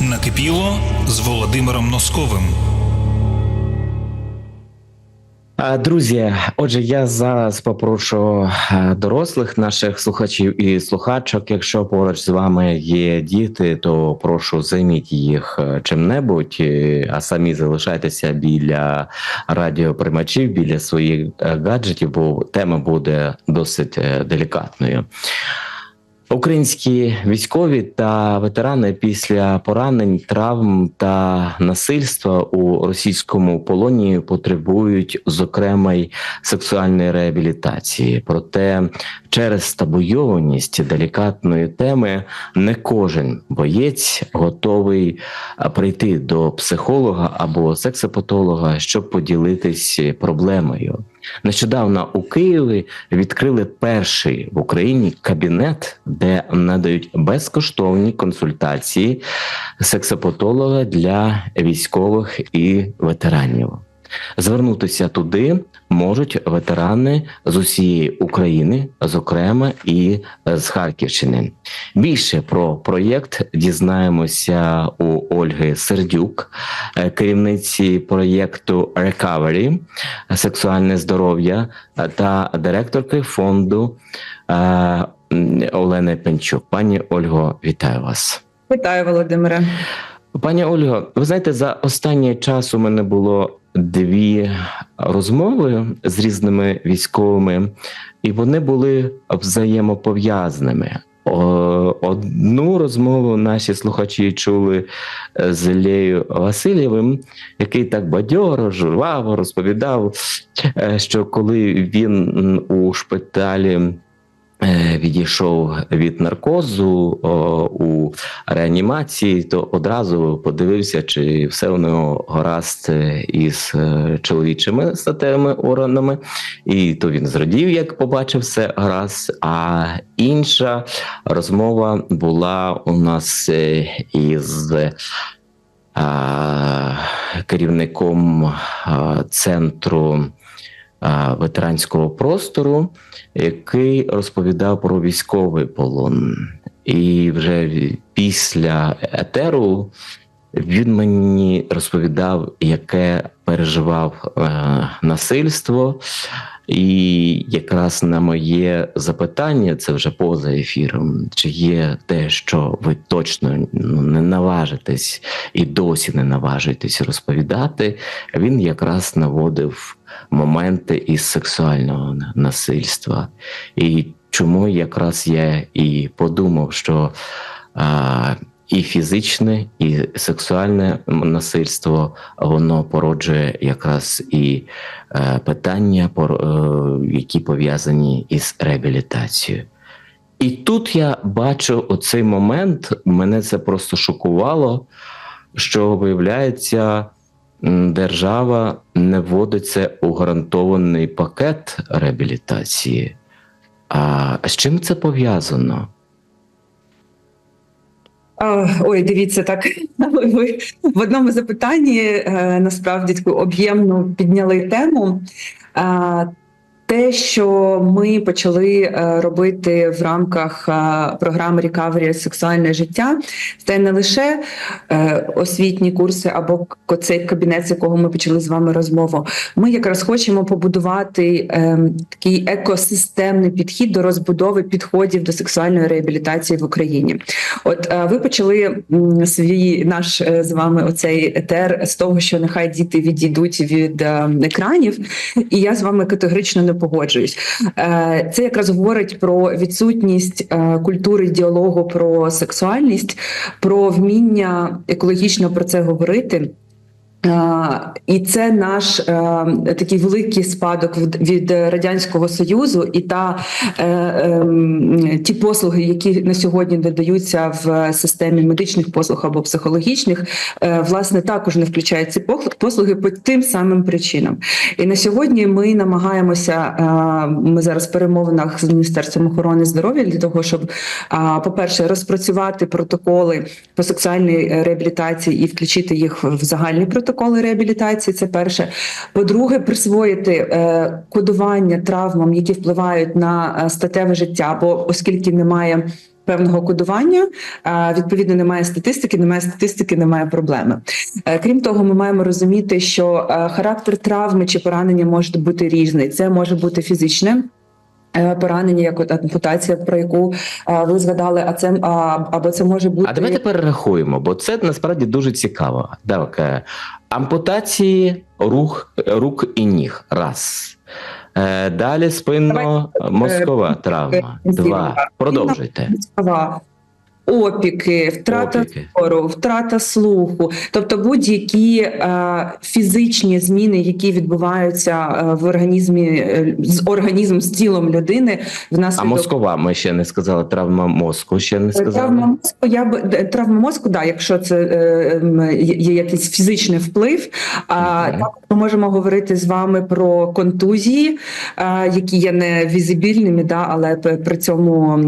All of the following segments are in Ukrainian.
Накипіло з Володимиром Носковим. Друзі, отже, я зараз попрошу е, дорослих наших слухачів і слухачок. Якщо поруч з вами є діти, то прошу займіть їх е, чим-небудь, е, а самі залишайтеся біля радіоприймачів, біля своїх гаджетів, бо тема буде досить делікатною. Українські військові та ветерани після поранень, травм та насильства у російському полоні потребують зокрема й сексуальної реабілітації. Проте через табуйованість делікатної теми не кожен боєць готовий прийти до психолога або сексопатолога, щоб поділитись проблемою. Нещодавно у Києві відкрили перший в Україні кабінет, де надають безкоштовні консультації сексопатолога для військових і ветеранів. Звернутися туди можуть ветерани з усієї України, зокрема і з Харківщини. Більше про проєкт дізнаємося у Ольги Сердюк, е, керівниці проєкту Recovery сексуальне здоров'я е, та директорки фонду е, Олени Пенчук. Пані Ольго, вітаю вас. Вітаю, Володимире. Пані Ольго, ви знаєте, за останній час у мене було дві розмови з різними військовими, і вони були взаємопов'язаними. Одну розмову наші слухачі чули е, з Іллею Васильєвим, який так бадьоро, жваво розповідав, е, що коли він у шпиталі відійшов від наркозу о, у реанімації, то одразу подивився, чи все у нього гаразд е, із е, чоловічими статевими органами, і то він зрадів, як побачив все гаразд. А інша розмова була у нас е, із а, керівником а, центру ветеранського простору, який розповідав про військовий полон. І вже після етеру він мені розповідав, яке переживав е, насильство. І якраз на моє запитання, це вже поза ефіром, чи є те, що ви точно ну, не наважитесь і досі не наважуєтесь розповідати, він якраз наводив моменти із сексуального насильства. І чому якраз я і подумав, що а, і фізичне, і сексуальне насильство воно породжує якраз і е, питання, пор- е, які пов'язані із реабілітацією. І тут я бачу оцей момент, мене це просто шокувало, що виявляється, держава не вводить у гарантований пакет реабілітації. А з чим це пов'язано? Ой, дивіться, так ви в одному запитанні е, насправді таку об'ємну підняли тему. Те, що ми почали е, робити в рамках е, програми Recovery сексуальне життя, це не лише е, освітні курси або цей кабінет, з якого ми почали з вами розмову. Ми якраз хочемо побудувати е, такий екосистемний підхід до розбудови підходів до сексуальної реабілітації в Україні. От ви почали свій наш з вами оцей етер з того, що нехай діти відійдуть від е, екранів, і я з вами категорично не погоджуюсь. Е, Це якраз говорить про відсутність е, культури діалогу про сексуальність, про вміння екологічно про це говорити. І це наш е, такий великий спадок від, радянського союзу, і та е, ем, ті послуги, які на сьогодні додаються в системі медичних послуг або психологічних, е, власне також не включають ці послуги по тим самим причинам. І на сьогодні ми намагаємося. Ми зараз в перемовинах з міністерством охорони здоров'я для того, щоб, по-перше, розпрацювати протоколи по сексуальній реабілітації і включити їх в загальні протоколи реабілітації. Це перше. По-друге, присвоїти е, кодування травмам, які впливають на е, статеве життя, бо оскільки немає Певного кодування відповідно немає статистики, немає статистики, немає проблеми. Е, Крім того, ми маємо розуміти, що е, характер травми чи поранення може бути різний. Це може бути фізичне. Е, Поранення, як от ампутація, про яку а, ви згадали, а це а, або це може бути А давайте перерахуємо, бо це насправді дуже цікаво. Так, е, ампутації рух, рук і ніг. Раз. Е, Далі спинно-мозкова травма. е, Два. Продовжуйте. Права, опіки, втрата Опіки. зору, втрата слуху, тобто будь-які е, фізичні зміни, які відбуваються е, в організмі е, з організмом, з тілом людини, А мозкова, ми ще не сказали, травма мозку ще не сказали. Травма мозку, я б травма мозку, да, якщо це е, є якийсь фізичний вплив. А Мгм. також ми можемо говорити з вами про контузії, а, які є не візибільними, да, але при цьому.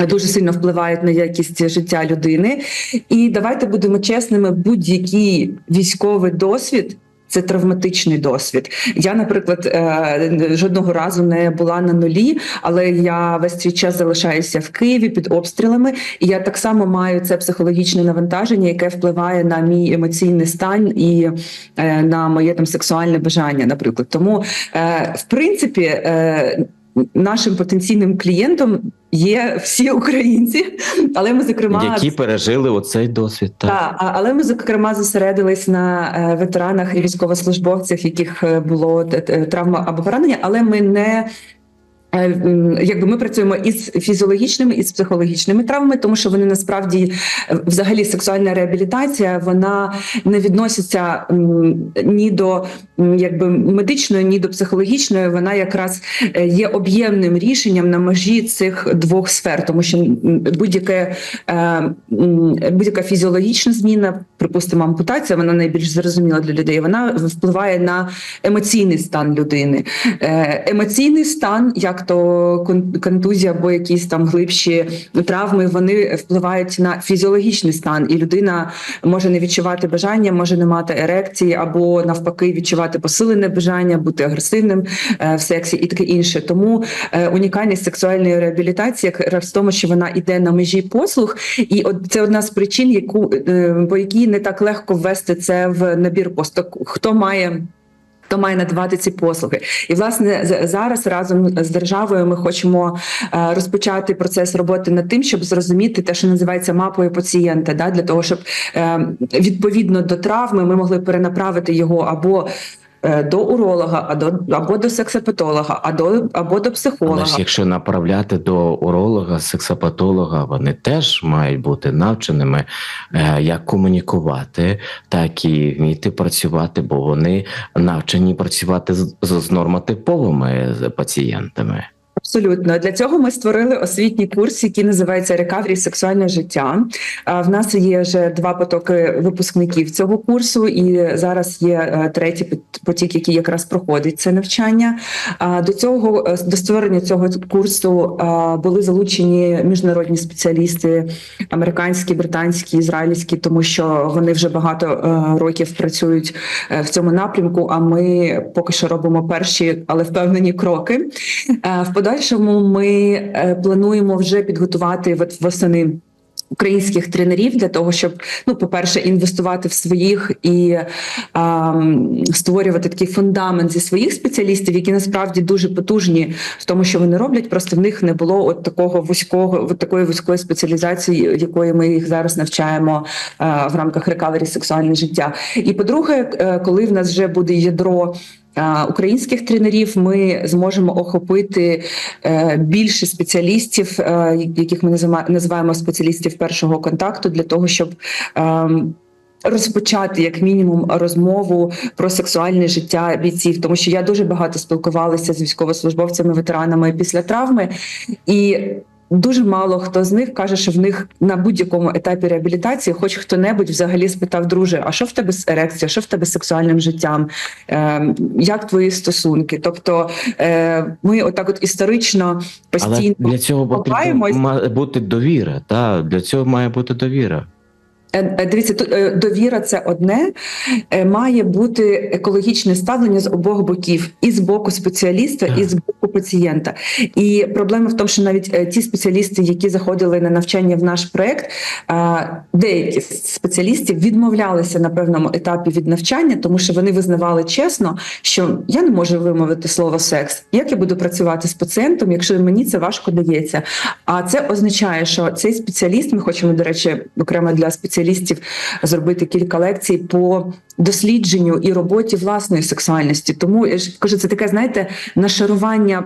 М, Дуже сильно впливають на якість життя людини, і давайте будемо чесними: будь-який військовий досвід це травматичний досвід. Я, наприклад, е, жодного разу не була на нулі, але я весь цей час залишаюся в Києві під обстрілами, і я так само маю це психологічне навантаження, яке впливає на мій емоційний стан і е, на моє там сексуальне бажання, наприклад. Тому, е, в принципі, е, нашим потенційним клієнтом є всі українці, але ми зокрема Які пережили оцей досвід. Так. Та, але ми зокрема зосередились на е, ветеранах і військовослужбовцях, яких е, було т- травма або поранення, але ми не. Е, Якби ми працюємо із фізіологічними і з психологічними травмами, тому що вони насправді е, взагалі сексуальна реабілітація вона не відноситься ні до якби медичної, ні до психологічної. Вона якраз е, є об'ємним рішенням на межі цих двох сфер, тому що будь-яке будь-яка фізіологічна зміна, припустимо, ампутація, вона найбільш зрозуміла для людей. Вона впливає на емоційний стан людини. Е, Емоційний стан, як то кон- контузія або якісь там глибші травми, вони впливають на фізіологічний стан, і людина може не відчувати бажання, може не мати ерекції, або навпаки відчувати посилене бажання, бути агресивним е, в сексі і таке інше. Тому е, унікальність сексуальної реабілітації якраз в тому, що вона йде на межі послуг, і це одна з причин, яку по якій не так легко ввести це в набір посток. Хто має хто має надавати ці послуги, і власне зараз разом з державою ми хочемо е, розпочати процес роботи над тим, щоб зрозуміти те, що називається мапою пацієнта, да для того, щоб е, відповідно до травми ми могли перенаправити його або до уролога, а до або до сексопатолога, а до або до психолога. Але ж якщо направляти до уролога, сексопатолога, вони теж мають бути навченими, е, як комунікувати, так і вміти працювати, бо вони навчені працювати з, з нормотиповими пацієнтами. Абсолютно для цього ми створили освітній курс, який називається Рекаврі сексуальне життя. В нас є вже два потоки випускників цього курсу, і зараз є е, третій потік, який якраз проходить це навчання. До цього е, до створення цього курсу були залучені міжнародні спеціалісти, американські, британські, ізраїльські, тому що вони вже багато е, років працюють в цьому напрямку. А ми поки що робимо перші, але впевнені кроки. В подальшому ми е, плануємо вже підготувати от восени. Українських тренерів для того, щоб ну, по-перше, інвестувати в своїх і а, створювати такий фундамент зі своїх спеціалістів, які насправді дуже потужні в тому, що вони роблять. Просто в них не було от такого вузького, от такої вузької спеціалізації, якої ми їх зараз навчаємо а, в рамках рекавері сексуальне життя. І по-друге, е, коли в нас вже буде ядро українських тренерів, ми зможемо охопити е, більше спеціалістів, е, яких ми називаємо спеціалістів першого контакту, для того, щоб ем, Розпочати як мінімум розмову про сексуальне життя бійців, тому що я дуже багато спілкувалася з військовослужбовцями, ветеранами після травми, і дуже мало хто з них каже, що в них на будь-якому етапі реабілітації, хоч хто-небудь взагалі спитав, друже, а що в тебе з ерекцією, що в тебе з сексуальним життям, е, як твої стосунки? Тобто е, ми отак, от історично постійно Але для цього потрібно має бути довіра. Та для цього має бути довіра. Е, е, Дивіться, тут е, довіра це одне. Має бути екологічне ставлення з обох боків, і з боку спеціаліста, і з боку пацієнта. І проблема в тому, що навіть ті спеціалісти, які заходили на навчання в наш проект, деякі з спеціалістів відмовлялися на певному етапі від навчання, тому що вони визнавали чесно, що я не можу вимовити слово секс. Як я буду працювати з пацієнтом, якщо мені це важко дається? А це означає, що цей спеціаліст, ми хочемо, до речі, окремо для спеціалістів зробити кілька лекцій по дослідженню і роботі власної сексуальності. Тому я ж кажу, це таке, знаєте, нашарування.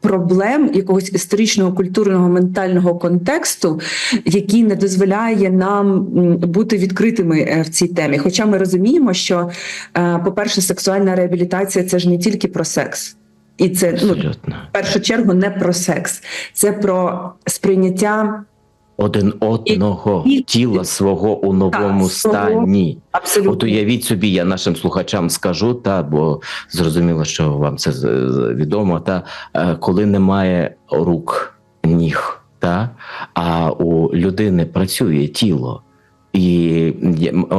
Проблем якогось історичного, культурного, ментального контексту, який не дозволяє нам бути відкритими е, в цій темі. Хоча ми розуміємо, що, е, по-перше, сексуальна реабілітація це ж не тільки про секс, і це ну, в першу чергу не про секс, це про сприйняття Один одного І- тіла свого у новому Так, стані. абсолютно От уявіть собі, я нашим слухачам скажу, та бо зрозуміло, що вам це відомо. Та е, коли немає рук, ніг, та а у людини працює тіло. І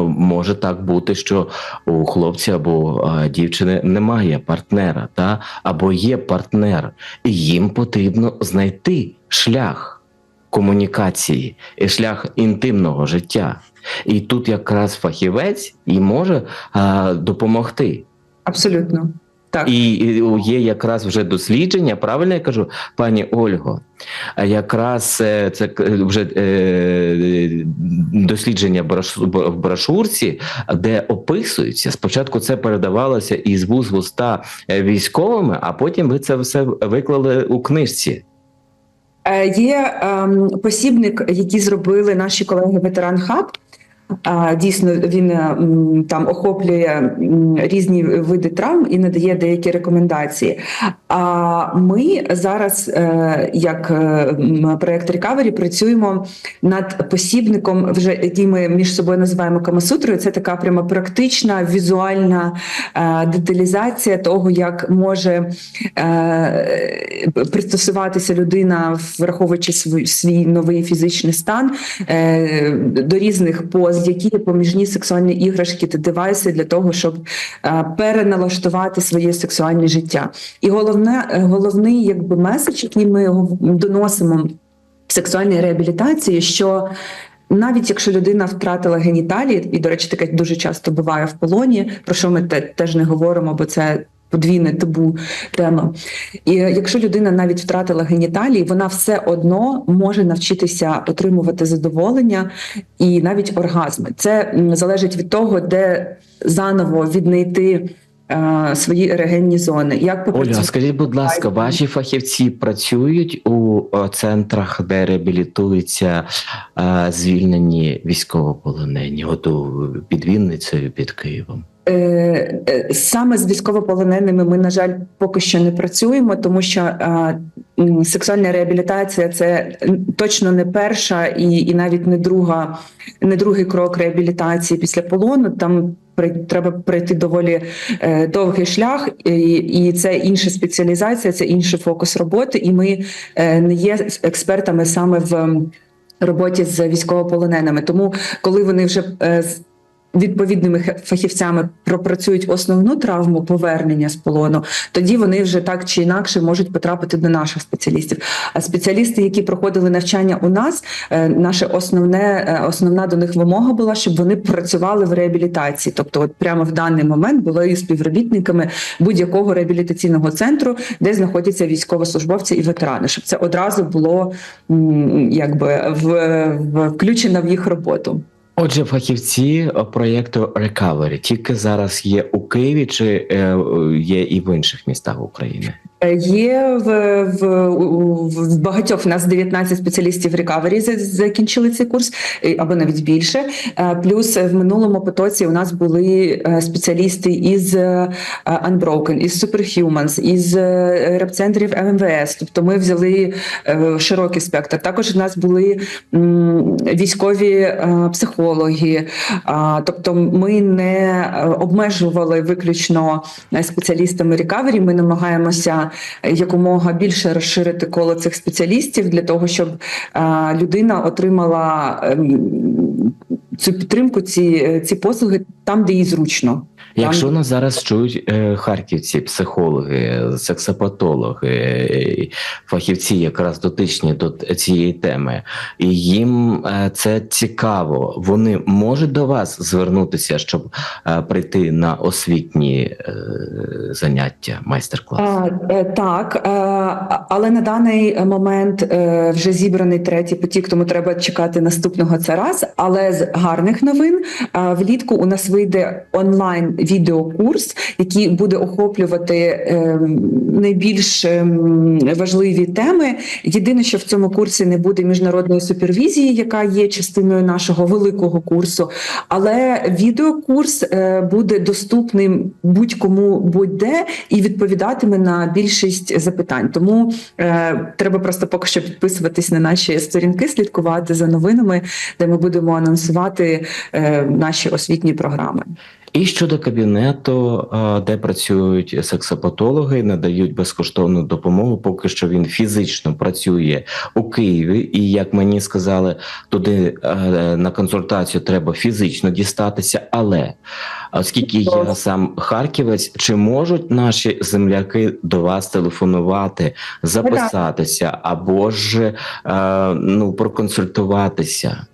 може так бути, що у хлопця або дівчини немає партнера, та або є партнер, і їм потрібно знайти шлях комунікації і шлях інтимного життя. І тут якраз фахівець і може а, допомогти. абсолютно так. І є якраз вже дослідження, правильно я кажу, пані Ольго. Якраз е, це к- вже е, дослідження в брошурці, де описується. Спочатку це передавалося із вуз в уста е, військовими, а потім ви це все виклали у книжці. Е, Є ем, посібник, який зробили наші колеги Ветеран Хаб. Дійсно, він е, там охоплює різні види травм і надає деякі рекомендації. А ми зараз, е, як е, проект Recovery, працюємо над посібником, вже який ми між собою називаємо Камасутрою. Це така прямо практична візуальна деталізація того, як може пристосуватися людина, враховуючи свій, новий фізичний стан до різних поз, які поміжні сексуальні іграшки та девайси для того, щоб е, переналаштувати своє сексуальне життя. І головне, е, головний якби меседж, який ми доносимо в сексуальній реабілітації, що навіть якщо людина втратила геніталії, і, до речі, таке дуже часто буває в полоні, про що ми теж не говоримо, бо це подвійне табу тема. І якщо людина навіть втратила геніталії, вона все одно може навчитися отримувати задоволення і навіть оргазми. Це залежить від того, де заново віднайти е, свої ерогенні зони. Як Оля, скажіть, будь ласка, ваші фахівці працюють у центрах, де реабілітуються е, звільнені військовополонені, от у, під Вінницею, під Києвом? Е, е, Саме з військовополоненими ми, на жаль, поки що не працюємо, тому що сексуальна реабілітація це точно не перша і, і навіть не друга, не другий крок реабілітації після полону. Там треба пройти доволі е, довгий шлях, і, це інша спеціалізація, це інший фокус роботи. І ми не є експертами саме в роботі з військовополоненими. Тому, коли вони вже відповідними фахівцями пропрацюють основну травму повернення з полону, тоді вони вже так чи інакше можуть потрапити до наших спеціалістів. А спеціалісти, які проходили навчання у нас, е, наше основне е, основна до них вимога була, щоб вони працювали в реабілітації. Тобто, от прямо в даний момент були співробітниками будь-якого реабілітаційного центру, де знаходяться військовослужбовці і ветерани, щоб це одразу було якби в, в включено в їх роботу. Отже, фахівці е, проєкту Recovery тільки зараз є у Києві чи е, є і в інших містах України? Є в, в, в багатьох в нас 19 спеціалістів рекавері закінчили цей курс, або навіть більше. Е, Плюс в минулому потоці у нас були е, спеціалісти із е, Unbroken, із Superhumans, із репцентрів МВС. Тобто ми взяли широкий спектр. Також у нас були військові психологи. Тобто ми не обмежували виключно спеціалістами рекавері. Ми намагаємося якомога більше розширити коло цих спеціалістів для того, щоб людина отримала ем, цю підтримку, ці, ці послуги там, де їй зручно. Якщо нас зараз чують е, харківці, психологи, сексопатологи, е, фахівці, якраз дотичні до цієї теми, і їм е, це цікаво, вони можуть до вас звернутися, щоб е, прийти на освітні е, заняття, майстер-клас. А, е, так, е, але на даний момент е, вже зібраний третій потік, тому треба чекати наступного це раз. Але з гарних новин влітку у нас вийде онлайн відеокурс, який буде охоплювати е, найбільш е, важливі теми. Єдине, що в цьому курсі не буде міжнародної супервізії, яка є частиною нашого великого курсу. Але відеокурс е, буде доступним будь-кому будь-де і відповідатиме на більшість запитань. Тому е, треба просто поки що підписуватись на наші сторінки, слідкувати за новинами, де ми будемо анонсувати е, наші освітні програми. І щодо кабінету, е, де працюють сексопатологи, надають безкоштовну допомогу. Поки що він фізично працює у Києві, і як мені сказали, туди е, на консультацію треба фізично дістатися. Але оскільки я сам харківець, чи можуть наші земляки до вас телефонувати, записатися або ж ну проконсультуватися?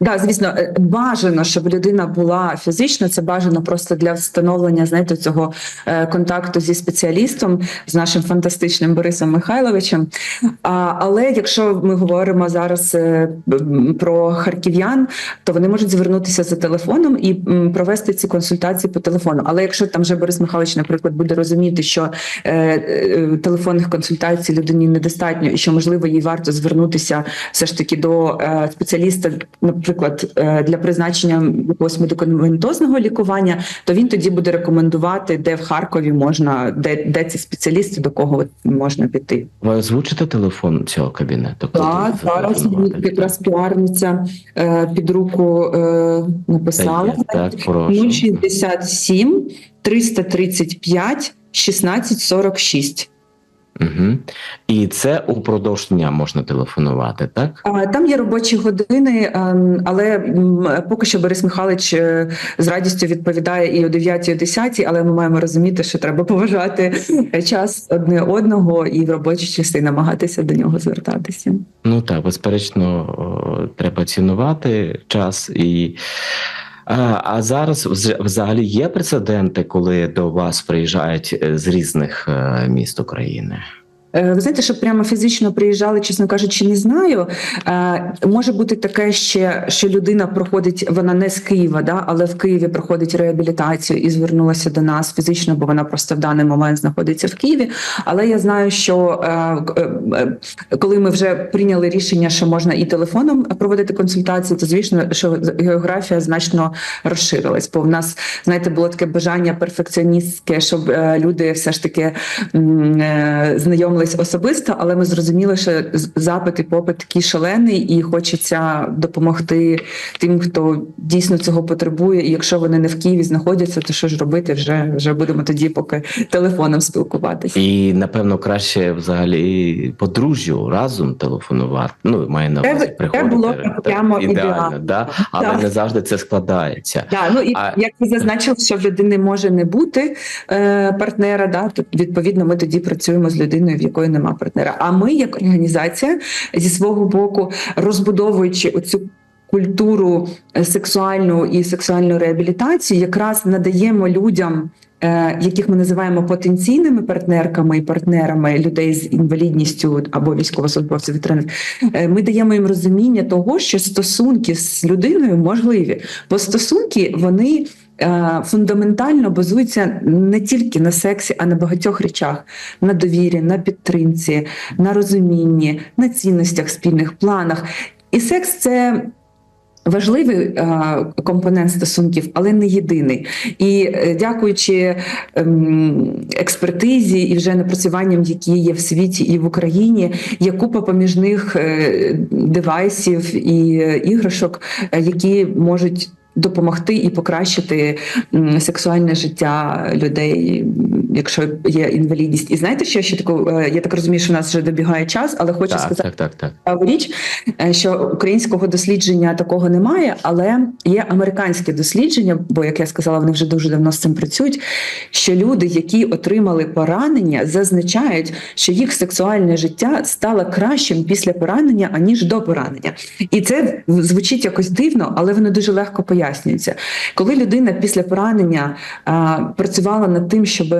Да, звісно, е, бажано, щоб людина була фізично. Це бажано просто для встановлення знаєте, цього е, контакту зі спеціалістом, з нашим фантастичним Борисом Михайловичем. А, але якщо ми говоримо зараз е, про харків'ян, то вони можуть звернутися за телефоном і провести ці консультації по телефону. Але якщо там вже Борис Михайлович, наприклад, буде розуміти, що е, телефонних консультацій людині недостатньо, і що можливо їй варто звернутися все ж таки до спеціаліста, наприклад, е, для призначення якогось медикаментозного лікування, то він тоді буде рекомендувати, де в Харкові можна, де, де ці спеціалісти, до кого можна піти. Ви озвучите телефон цього кабінету? Так, зараз якраз піарниця е, під руку е, написала Так, прошу. 067 335 1646. Угу. І це упродовж дня можна телефонувати, так? Там є робочі години, ем, але поки що Борис Михайлович е, з радістю відповідає і о 9, і о 10, але ми маємо розуміти, що треба поважати час одне одного і в робочі часи намагатися до нього звертатися. Ну так, безперечно, треба цінувати час і. А, зараз вз- взагалі є прецеденти, коли до вас приїжджають е, з різних е, міст України? Е, Ви знаєте, що прямо фізично приїжджали, чесно кажучи, не знаю. Е, Може бути таке ще, що людина проходить, вона не з Києва, да, але в Києві проходить реабілітацію і звернулася до нас фізично, бо вона просто в даний момент знаходиться в Києві. Але я знаю, що е, коли ми вже прийняли рішення, що можна і телефоном проводити консультації, то звісно, що географія значно розширилась. Бо в нас, знаєте, було таке бажання перфекціоністське, щоб люди все ж таки м, е, особисто, але ми зрозуміли, що запит і попит такий шалений, і хочеться допомогти тим, хто дійсно цього потребує. І якщо вони не в Києві знаходяться, то що ж робити? Вже вже будемо тоді, поки телефоном спілкуватися. І напевно краще взагалі подружжю разом телефонувати. Ну, маю на увазі це було прямо ідеально, ідеально. да? але Так. не завжди це складається. Да, ну і А- як ви зазначили, що в людини може не бути е, партнера, да, то відповідно ми тоді працюємо з людиною, в якої нема партнера. А ми, як організація, зі свого боку, розбудовуючи оцю культуру е, сексуальну і сексуальну реабілітацію, якраз надаємо людям. е, Яких ми називаємо потенційними партнерками і партнерами людей з інвалідністю або військовослужбовців ветеранів, е, ми даємо їм розуміння того, що стосунки з людиною можливі, бо стосунки вони фундаментально базуються не тільки на сексі, а на багатьох речах: на довірі, на підтримці, на розумінні, на цінностях, спільних планах. І секс це. Важливий е, компонент стосунків, але не єдиний. І е, дякуючи ем, експертизі і вже напрацюванням, які є в світі і в Україні, є купа поміжних е, девайсів і е, іграшок, е, які можуть допомогти і покращити сексуальне життя людей якщо є інвалідність. І знаєте, що ще таку е, я так розумію, що в нас вже добігає час, але хочу Так, сказати так, так, так. річ, е, що українського дослідження такого немає, але є американське дослідження, бо як я сказала, вони вже дуже давно з цим працюють. Що люди, які отримали поранення, зазначають, що їх сексуальне життя стало кращим після поранення аніж до поранення, і це звучить якось дивно, але воно дуже легко пояснюється. Коли людина після поранення а, працювала над тим, щоб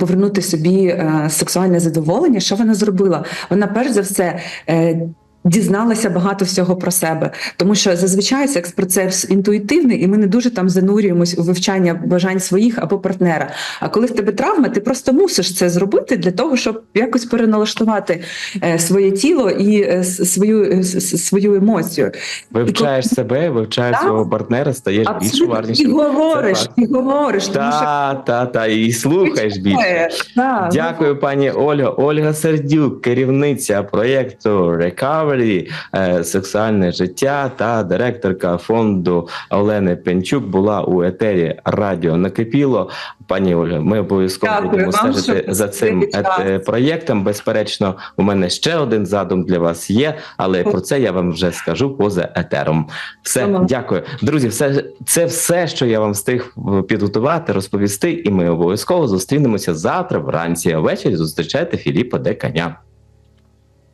Повернути собі е, сексуальне задоволення, що вона зробила? Вона перш за все е, дізналася багато всього про себе, тому що зазвичай секс процес інтуїтивний, і ми не дуже там занурюємось у вивчання бажань своїх або партнера. А коли в тебе травма, ти просто мусиш це зробити для того, щоб якось переналаштувати е, своє тіло і е, свою, е, свою емоцію. Вивчаєш себе, вивчаєш Так. свого партнера, стаєш більш Абсолютно і говориш, і говориш, що Та, та, та, і слухаєш більше. Так, Дякую, пані Ольга. Ольга Сердюк, керівниця проєкту Recovery, е, сексуальне життя та директорка фонду Олени Пенчук була у етері Радіо Накипіло. Пані Ольга, ми обов'язково будемо стежити за цим проєктом. Безперечно, у мене ще один задум для вас є, але про це я вам вже скажу поза етером. Все, Ага. дякую, друзі. Все це все, що я вам встиг підготувати, розповісти, і ми обов'язково зустрінемося завтра вранці. А ввечері зустрічайте Філіпа Деканя.